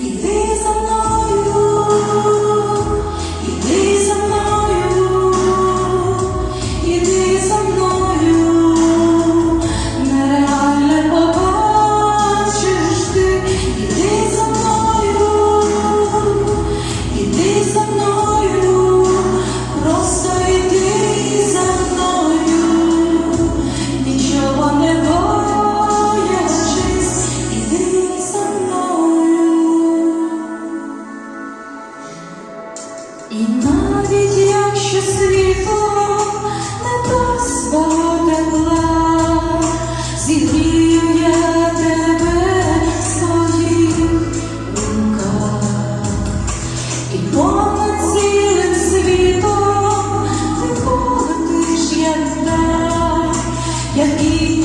І де І навіть якщо світло не дасть свого тепла, зігрію я тебе своїх руках, і понад цілим світом ніколи ти ж як та, як і